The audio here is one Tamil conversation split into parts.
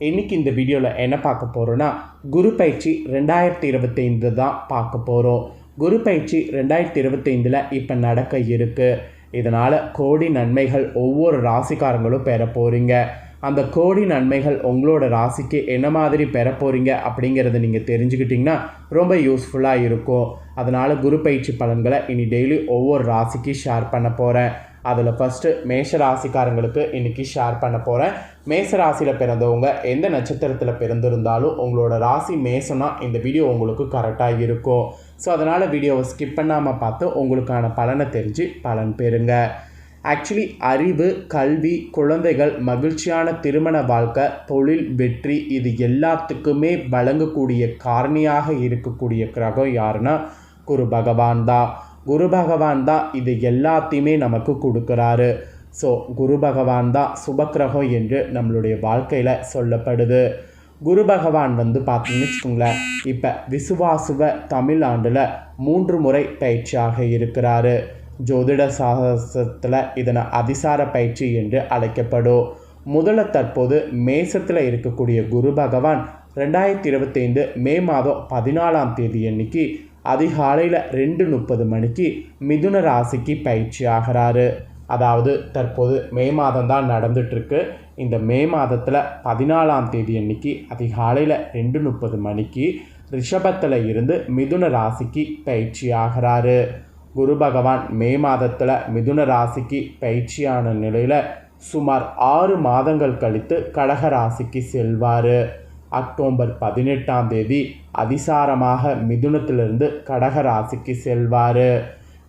இன்றைக்கி இந்த வீடியோவில் என்ன பார்க்க போகிறோன்னா குரு பயிற்சி ரெண்டாயிரத்தி இருபத்தைந்து தான் பார்க்க போகிறோம் குரு பயிற்சி ரெண்டாயிரத்தி இருபத்தைந்தில் இப்போ நடக்க இருக்குது இதனால் கோடி நன்மைகள் ஒவ்வொரு ராசிக்காரங்களும் பெற போகிறீங்க அந்த கோடி நன்மைகள் உங்களோட ராசிக்கு என்ன மாதிரி பெற போகிறீங்க அப்படிங்கிறத நீங்கள் தெரிஞ்சுக்கிட்டிங்கன்னா ரொம்ப யூஸ்ஃபுல்லாக இருக்கும். அதனால் குரு பயிற்சி பலன்களை இனி டெய்லி ஒவ்வொரு ராசிக்கு ஷேர் பண்ண போகிறேன் அதில் ஃபஸ்ட்டு மேஷ ராசிக்காரங்களுக்கு இன்றைக்கி ஷேர் பண்ண போகிறேன் மேச ராசியில் பிறந்தவங்க எந்த நட்சத்திரத்தில் பிறந்திருந்தாலும் உங்களோட ராசி மேசனா இந்த வீடியோ உங்களுக்கு கரெக்டாக இருக்கும். ஸோ அதனால் வீடியோவை ஸ்கிப் பண்ணாமல் பார்த்து உங்களுக்கான பலனை தெரிஞ்சு பலன் பெறுங்க. ஆக்சுவலி அறிவு கல்வி குழந்தைகள் மகிழ்ச்சியான திருமண வாழ்க்கை தொழில் வெற்றி இது எல்லாத்துக்குமே வழங்கக்கூடிய காரணியாக இருக்கக்கூடிய கிரகம் யாருன்னா குரு பகவான் தான். குரு பகவான் தான் இது எல்லாத்தையுமே நமக்கு கொடுக்குறாரு. ஸோ குரு பகவான் தான் சுபக்கிரகம் என்று நம்மளுடைய வாழ்க்கையில் சொல்லப்படுது. குரு பகவான் வந்து பார்த்தீங்கன்னு வச்சுக்கோங்களேன் இப்போ விசுவாசுவ தமிழ் ஆண்டில் மூன்று முறை பயிற்சியாக இருக்கிறாரு. ஜோதிட சாகசத்தில் இதனை அதிசார பயிற்சி என்று அழைக்கப்படும். முதல்ல தற்போது மேசத்தில் இருக்கக்கூடிய குரு பகவான் ரெண்டாயிரத்தி இருபத்தைந்து மே மாதம் பதினாலாம் தேதி அன்னைக்கு அதிகாலையில் ரெண்டு முப்பது மணிக்கு மிதுன ராசிக்கு பயிற்சி ஆகிறாரு. அதாவது தற்போது மே மாதம் தான் நடந்துட்டுருக்கு. இந்த மே மாதத்தில் பதினாலாம் தேதி அன்னைக்கு அதிகாலையில் ரெண்டு முப்பது மணிக்கு ரிஷபத்தில் இருந்து மிதுன ராசிக்கு பயிற்சி ஆகிறாரு. குரு பகவான் மே மாதத்தில் மிதுன ராசிக்கு பயிற்சியான நிலையில் சுமார் ஆறு மாதங்கள் கழித்து கடக ராசிக்கு செல்வார். அக்டோபர் பதினெட்டாம் தேதி அதிசாரமாக மிதுனத்திலிருந்து கடக ராசிக்கு செல்வார்.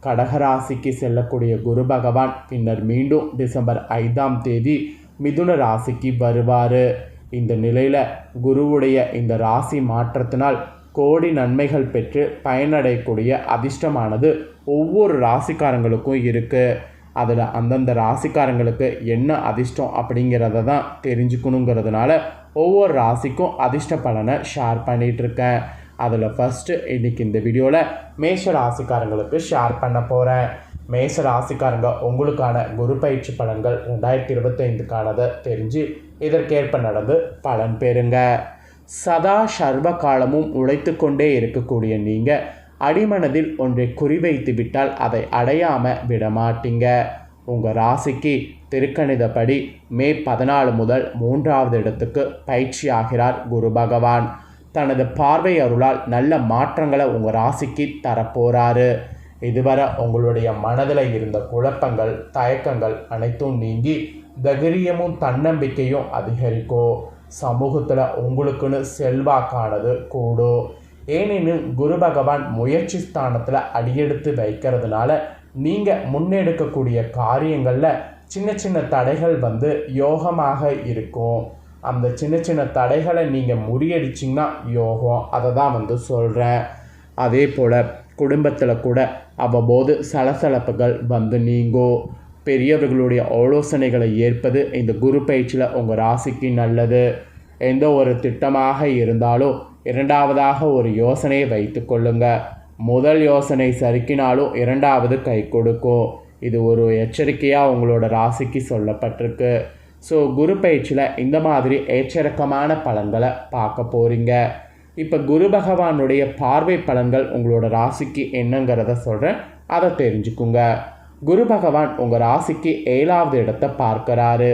கடகராசிக்கு செல்லக்கூடிய குரு பகவான் பின்னர் மீண்டும் டிசம்பர் ஐந்தாம் தேதி மிதுன ராசிக்கு வருவார். இந்த நிலையில் குருவுடைய இந்த ராசி மாற்றத்தினால் கோடி நன்மைகள் பெற்று பயனடையக்கூடிய அதிர்ஷ்டமானது ஒவ்வொரு ராசிக்காரங்களுக்கும் இருக்குது அதில் அந்தந்த ராசிக்காரங்களுக்கு என்ன அதிர்ஷ்டம் அப்படிங்கிறத தான் தெரிஞ்சுக்கணுங்கிறதுனால ஒவ்வொரு ராசிக்கும் அதிர்ஷ்ட பலனை ஷேர் பண்ணிகிட்ருக்கேன் அதில் ஃபஸ்ட்டு இன்றைக்கி இந்த வீடியோவில் மேஷ ராசிக்காரங்களுக்கு ஷேர் பண்ண போகிறேன் மேஷ ராசிக்காரங்க உங்களுக்கான குரு பயிற்சி பலன்கள் ரெண்டாயிரத்தி இருபத்தைந்துக்கானதை தெரிஞ்சு இதற்கேற்ப நடந்து பலன் பெறுங்க. சதா சர்வ காலமும் உழைத்து கொண்டே இருக்கக்கூடிய நீங்கள் அடிமனதில் ஒன்றை குறிவைத்து விட்டால் அதை அடையாமல் விடமாட்டீங்க. உங்கள் ராசிக்கு திருக்கணிதப்படி மே பதினாலு முதல் மூன்றாவது இடத்துக்கு பயிற்சி ஆகிறார் குரு பகவான். தனது பார்வை அருளால் நல்ல மாற்றங்களை உங்கள் ராசிக்கு தரப்போகிறாரு இதுவரை உங்களுடைய மனதில் இருந்த குழப்பங்கள் தயக்கங்கள் அனைத்தும் நீங்கி தைரியமும் தன்னம்பிக்கையும் அதிகரிக்கும் சமூகத்தில் உங்களுக்குன்னு செல்வாக்கானது கூடும் ஏனெனில் குரு பகவான் முயற்சி ஸ்தானத்தில் அடியெடுத்து வைக்கிறதுனால நீங்கள் முன்னெடுக்கக்கூடிய காரியங்களில் சின்ன சின்ன தடைகள் வந்து யோகமாக இருக்கும். அந்த சின்ன சின்ன தடைகளை நீங்கள் முறியடிச்சிங்கன்னா யோகம் அதை தான் வந்து சொல்கிறேன் அதே போல் குடும்பத்தில் கூட அவ்வப்போது சலசலப்புகள் வந்து நீங்கும் பெரியவர்களுடைய ஆலோசனைகளை ஏற்பது இந்த குரு பயிற்சியில் உங்கள் ராசிக்கு நல்லது. எந்த ஒரு திட்டமாக இருந்தாலும் இரண்டாவதாக ஒரு யோசனையை வைத்து கொள்ளுங்கள் முதல் யோசனை சறுக்கினாலும் இரண்டாவது கை கொடுக்கும் இது ஒரு எச்சரிக்கையாக உங்களோட ராசிக்கு சொல்லப்பட்டிருக்கு. ஸோ குரு பயிற்சியில் இந்த மாதிரி எச்சரிக்கமான பலன்களை பார்க்க போகிறீங்க இப்போ குரு பகவானுடைய பார்வை பலன்கள் உங்களோட ராசிக்கு என்னங்கிறத சொல்கிறேன் அதை தெரிஞ்சுக்குங்க. குரு பகவான் உங்கள் ராசிக்கு ஏழாவது இடத்தை பார்க்குறாரு.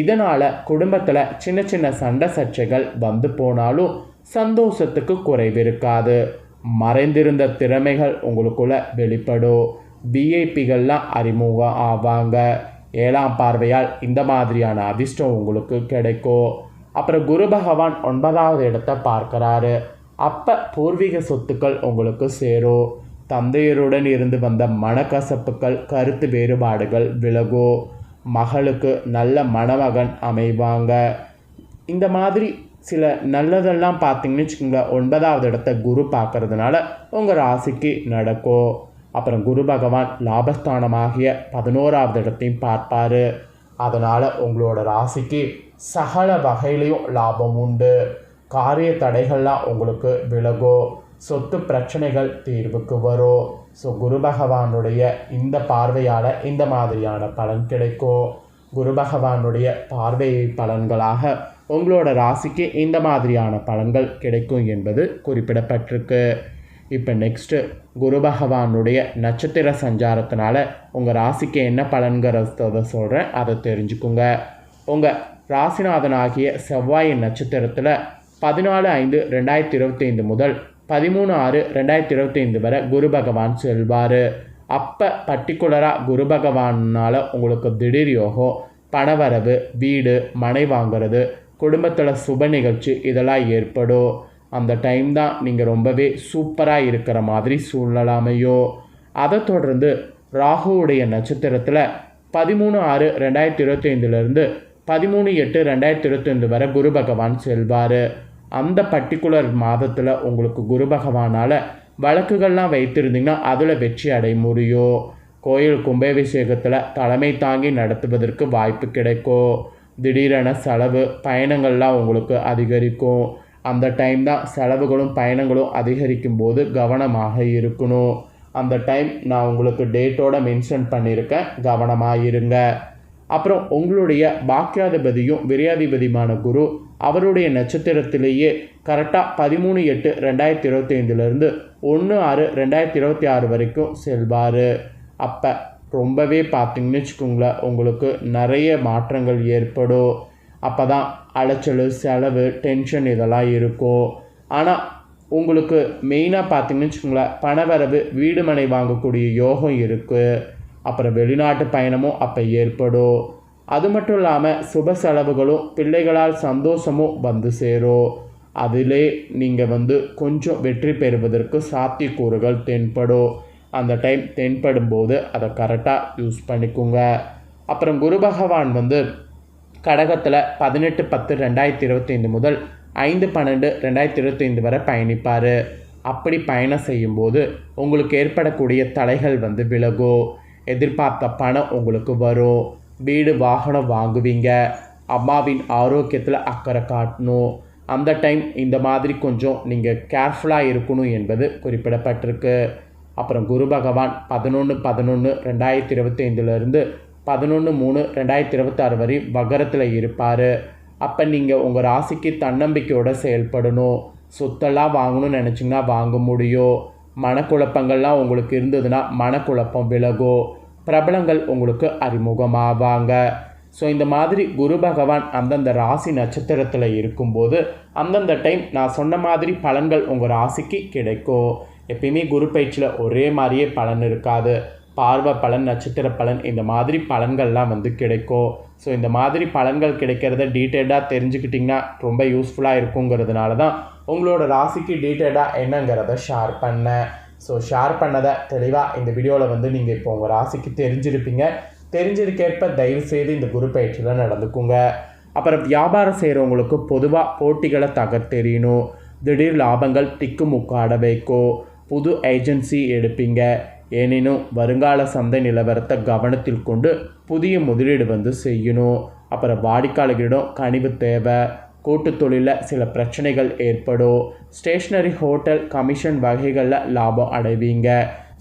இதனால் குடும்பத்தில் சின்ன சின்ன சண்டை சர்ச்சைகள் வந்து போனாலும் சந்தோஷத்துக்கு குறைவு இருக்காது. மறைந்திருந்த திறமைகள் உங்களுக்குள்ள வெளிப்படும் விஐபிகள்லாம் அறிமுகம் ஆவாங்க. ஏழாம் பார்வையால் இந்த மாதிரியான அதிர்ஷ்டம் உங்களுக்கு கிடைக்கும். அப்புறம் குரு பகவான் ஒன்பதாவது இடத்தை பார்க்குறாரு. அப்போ பூர்வீக சொத்துக்கள் உங்களுக்கு சேரும். தந்தையருடன் இருந்து வந்த மனக்கசப்புகள் கருத்து வேறுபாடுகள் விலகும். மகளுக்கு நல்ல மணமகன் அமைவாங்க. இந்த மாதிரி சில நல்லதெல்லாம் பார்த்தீங்கன்னு வச்சுக்கோங்க ஒன்பதாவது இடத்த குரு பார்க்கறதுனால உங்கள் ராசிக்கு நடக்கும் அப்புறம் குரு பகவான் லாபஸ்தானமாகிய பதினோராவது இடத்தையும் பார்ப்பார். அதனால் உங்களோட ராசிக்கு சகல வகையிலையும் லாபம் உண்டு. காரிய தடைகள்லாம் உங்களுக்கு விலகும் சொத்து பிரச்சனைகள் தீர்வுக்கு வரும் ஸோ குரு பகவானுடைய இந்த பார்வையால் இந்த மாதிரியான பலன் கிடைக்கும் குரு பகவானுடைய பார்வை பலன்களாக உங்களோட ராசிக்கு இந்த மாதிரியான பலன்கள் கிடைக்கும் என்பது குறிப்பிடப்பட்டிருக்கு. இப்போ நெக்ஸ்ட்டு குரு பகவானுடைய நட்சத்திர சஞ்சாரத்தினால உங்கள் ராசிக்கு என்ன பலன்கிறத சொல்கிறேன் அதை தெரிஞ்சுக்குங்க. உங்கள் ராசிநாதனாகிய செவ்வாயின் நட்சத்திரத்தில் பதினாலு ஐந்து ரெண்டாயிரத்தி இருபத்தைந்து முதல் பதிமூணு ஆறு ரெண்டாயிரத்தி இருபத்தைந்து வரை குரு பகவான் செல்வார். அப்போ பர்டிகுலராக குரு பகவானால் உங்களுக்கு திடீர் யோகம் பணவரவு வீடு மனை வாங்குறது குடும்பத்தில் சுப நிகழ்ச்சி இதெல்லாம் ஏற்படும். அந்த டைம் தான் நீங்கள் ரொம்பவே சூப்பராக இருக்கிற மாதிரி சூழ்நிலை அமையும். அதை தொடர்ந்து ராகுவுடைய நட்சத்திரத்தில் பதிமூணு ஆறு ரெண்டாயிரத்தி இருபத்தைந்துலேருந்து பதிமூணு எட்டு ரெண்டாயிரத்தி இருபத்தைந்து வரை குரு பகவான் செல்வார். அந்த பர்டிகுலர் மாதத்தில் உங்களுக்கு குரு பகவானால் வழக்குகள்லாம் வைத்திருந்தீங்கன்னா அதில் வெற்றி அடைய முடியும் கோயில் கும்பாபிஷேகத்தில் தலைமை தாங்கி நடத்துவதற்கு வாய்ப்பு கிடைக்கும். திடீரென செலவு பயணங்கள்லாம் உங்களுக்கு அதிகரிக்கும். அந்த டைம் தான் செலவுகளும் பயணங்களும் அதிகரிக்கும் போது கவனமாக இருக்கணும். அந்த டைம் நான் உங்களுக்கு டேட்டோட மென்ஷன் பண்ணியிருக்கேன். கவனமாக இருங்க. அப்புறம் உங்களுடைய பாக்கியாதிபதியும் விரியாதிபதியுமான குரு அவருடைய நட்சத்திரத்திலேயே கரெக்டாக பதிமூணு எட்டு ரெண்டாயிரத்தி இருபத்தி ஐந்துலேருந்து ஒன்று ஆறு ரெண்டாயிரத்தி இருபத்தி ஆறு வரைக்கும் செல்வார். அப்போ ரொம்பவே பார்த்திங்கன்னு வச்சுக்கோங்களேன் உங்களுக்கு நிறைய மாற்றங்கள் ஏற்படும். அப்போ தான் அலைச்சல் செலவு டென்ஷன் இதெல்லாம் இருக்கும். ஆனால் உங்களுக்கு மெயினாக பார்த்தீங்கன்னு வச்சுக்கோங்களேன் பணவரவு வீடு மனை வாங்கக்கூடிய யோகம் இருக்குது அப்புறம் வெளிநாட்டு பயணமும் அப்போ ஏற்படும். அது மட்டும் இல்லாமல் சுப செலவுகளும் பிள்ளைகளால் சந்தோஷமும் வந்து சேரும். அதிலே நீங்கள் வந்து கொஞ்சம் வெற்றி பெறுவதற்கு சாத்தியக்கூறுகள் தென்படும். அந்த டைம் தென்படும் போது அதை கரெக்டாக யூஸ் பண்ணிக்கோங்க. அப்புறம் குரு பகவான் வந்து கடகத்தில் பதினெட்டு பத்து ரெண்டாயிரத்தி இருபத்தைந்து முதல் ஐந்து பன்னெண்டு ரெண்டாயிரத்தி இருபத்தைந்து வரை பயணிப்பார். அப்படி பயணம் செய்யும்போது உங்களுக்கு ஏற்படக்கூடிய தலைகள் வந்து விலகும் எதிர்பார்த்த பணம் உங்களுக்கு வரும். வீடு வாகனம் வாங்குவீங்க அம்மாவின் ஆரோக்கியத்தில் அக்கறை காட்டணும். அந்த டைம் இந்த மாதிரி கொஞ்சம் நீங்கள் கேர்ஃபுல்லாக இருக்கணும் என்பது குறிப்பிடப்பட்டிருக்கு. அப்புறம் குரு பகவான் பதினொன்று பதினொன்று ரெண்டாயிரத்தி இருபத்தி ஐந்துலேருந்து பதினொன்று மூணு ரெண்டாயிரத்தி இருபத்தாறு வரை வகரத்தில் இருப்பார். அப்போ நீங்கள் உங்கள் ராசிக்கு தன்னம்பிக்கையோடு செயல்படணும். சொத்தெல்லாம் வாங்கணும்னு நினச்சிங்கன்னா வாங்க முடியும். மனக்குழப்பங்கள்லாம் உங்களுக்கு இருந்ததுன்னா மனக்குழப்பம் விலகும். பிரபலங்கள் உங்களுக்கு அறிமுகமாவாங்க. ஸோ இந்த மாதிரி குரு பகவான் அந்தந்த ராசி நட்சத்திரத்தில் இருக்கும்போது அந்தந்த டைம் நான் சொன்ன மாதிரி பலன்கள் உங்கள் ராசிக்கு கிடைக்கும். எப்பயுமே குரு பயிற்சியில் ஒரே மாதிரியே பலன் இருக்காது. பார்வை பலன் நட்சத்திர பலன் இந்த மாதிரி பலன்கள்லாம் வந்து கிடைக்கும். ஸோ இந்த மாதிரி பலன்கள் கிடைக்கிறத டீட்டெயில்டாக தெரிஞ்சுக்கிட்டிங்கன்னா ரொம்ப யூஸ்ஃபுல்லாக இருக்குங்கிறதுனால தான் உங்களோட ராசிக்கு டீட்டெயில்டாக என்னங்கிறத ஷேர் பண்ணேன். ஸோ ஷேர் பண்ணதை தெளிவாக இந்த வீடியோவில் வந்து நீங்கள் இப்போ உங்கள் ராசிக்கு தெரிஞ்சிருப்பீங்க. தெரிஞ்சிருக்கேற்ப தயவு செய்து இந்த குரு பயிற்சியில் நடந்துக்குங்க. அப்புறம் வியாபாரம் செய்கிறவங்களுக்கு பொதுவாக போட்டிகளை தகர்த்தெறியணும். திடீர் லாபங்கள் திக்குமுக்காட வைக்கும். புது ஏஜென்சி எடுப்பீங்க. எனினும் வருங்கால சந்தை நிலவரத்தை கவனத்தில் கொண்டு புதிய முதலீடு வந்து செய்யணும். அப்புறம் வாடிக்கையாளர்களிடம் கனிவு தேவை. கூட்டு தொழிலில் சில பிரச்சனைகள் ஏற்படும். ஸ்டேஷ்னரி ஹோட்டல் கமிஷன் வகைகளில் லாபம் அடைவீங்க.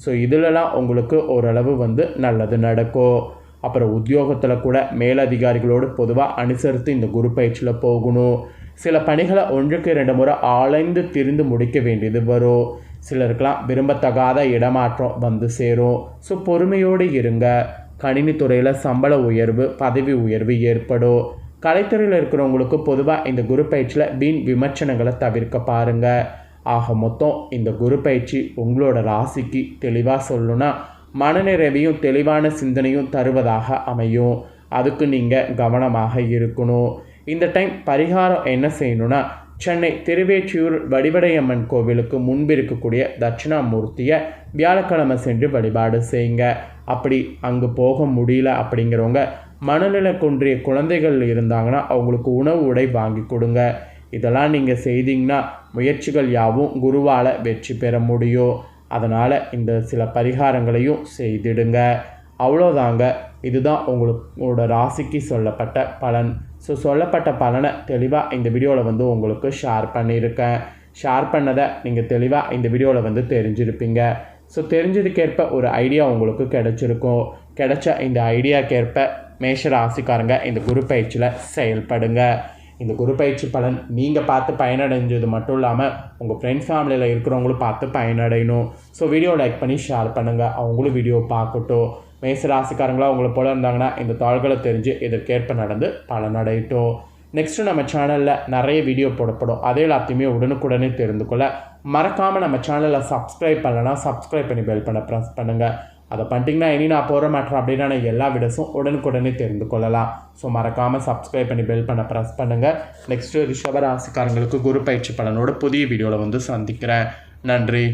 ஸோ இதிலலாம் உங்களுக்கு ஓரளவு வந்து நல்லது நடக்கும். அப்புறம் உத்தியோகத்தில் கூட மேலதிகாரிகளோடு பொதுவாக அனுசரித்து இந்த குரு பயிற்சியில் போகணும். சில பணிகளை ஒன்றுக்கு ரெண்டு முறை ஆளைந்து திரிந்து முடிக்க வேண்டியது வரும். சிலருக்கெல்லாம் விரும்பத்தகாத இடமாற்றம் வந்து சேரும். ஸோ பொறுமையோடு இருங்க. கணினித்துறையில் சம்பள உயர்வு பதவி உயர்வு ஏற்படும். கலைத்துறையில் இருக்கிறவங்களுக்கு பொதுவாக இந்த குரு பயிற்சியில் வீண் விமர்சனங்களை தவிர்க்க பாருங்கள் ஆக மொத்தம் இந்த குரு பயிற்சி உங்களோட ராசிக்கு தெளிவாக சொல்லணும்னா மனநிறைவையும் தெளிவான சிந்தனையும் தருவதாக அமையும். அதுக்கு நீங்கள் கவனமாக இருக்கணும். இந்த டைம் பரிகாரம் என்ன செய்யணும்னா சென்னை திருவேற்றியூர் வடிவடையம்மன் கோவிலுக்கு முன்பு இருக்கக்கூடிய தட்சிணாமூர்த்தியை வியாழக்கிழமை சென்று வழிபாடு செய்யுங்க. அப்படி அங்கே போக முடியல அப்படிங்கிறவங்க மனநிலை குன்றிய குழந்தைகள் இருந்தாங்கன்னா அவங்களுக்கு உணவு உடை வாங்கி கொடுங்க. இதெல்லாம் நீங்கள் செய்தீங்கன்னா முயற்சிகள் யாவும் குருவால் வெற்றி பெற முடியும். அதனால் இந்த சில பரிகாரங்களையும் செய்திடுங்க. அவ்வளோதாங்க. இதுதான் உங்களோட ராசிக்கு சொல்லப்பட்ட பலன். ஸோ சொல்லப்பட்ட பலனை தெளிவாக இந்த வீடியோவில் வந்து உங்களுக்கு ஷேர் பண்ணியிருக்கேன். ஷேர் பண்ணதை நீங்கள் தெளிவாக இந்த வீடியோவில் வந்து தெரிஞ்சிருப்பீங்க. ஸோ தெரிஞ்சதுக்கேற்ப ஒரு ஐடியா உங்களுக்கு கிடச்சிருக்கும். கிடைச்ச இந்த ஐடியாக்கேற்ப மேஷ ராசிக்காரங்க இந்த குரு பயிற்சியில் செயல்படுங்க. இந்த குரு பயிற்சி பலன் நீங்கள் பார்த்து பயனடைஞ்சது மட்டும் இல்லாமல் உங்கள் ஃப்ரெண்ட்ஸ் ஃபேமிலியில் இருக்கிறவங்களும் பார்த்து பயனடையணும். ஸோ வீடியோ லைக் பண்ணி ஷேர் பண்ணுங்கள் அவங்களும் வீடியோ பார்க்கட்டும். மேசராசிக்காரங்களாக உங்களை போல இருந்தாங்கன்னா இந்த தாள்களை தெரிஞ்சு இதற்கேற்ப நடந்து பலனடையட்டும். நெக்ஸ்ட்டு நம்ம சேனலில் நிறைய வீடியோ போடப்படும். அதே எல்லாத்தையுமே உடனுக்குடனே தெரிந்து கொள்ள. மறக்காமல் நம்ம சேனலில் சப்ஸ்கிரைப் பண்ணலன்னா சப்ஸ்கிரைப் பண்ணி பெல் பண்ண ப்ரெஸ் பண்ணுங்கள் அதை பண்ணிட்டீங்கன்னா இனி நான் போகிற மேட்ரு அப்படின்னா நான் எல்லா விடஸும் உடனுக்குடனே தெரிந்து கொள்ளலாம். ஸோ மறக்காமல் சப்ஸ்கிரைப் பண்ணி பெல் பண்ண ப்ரெஸ் பண்ணுங்கள் நெக்ஸ்ட்டு ரிஷபராசிக்காரங்களுக்கு குரு பயிற்சி பலனோட புதிய வீடியோவில் வந்து சந்திக்கிறேன். நன்றி.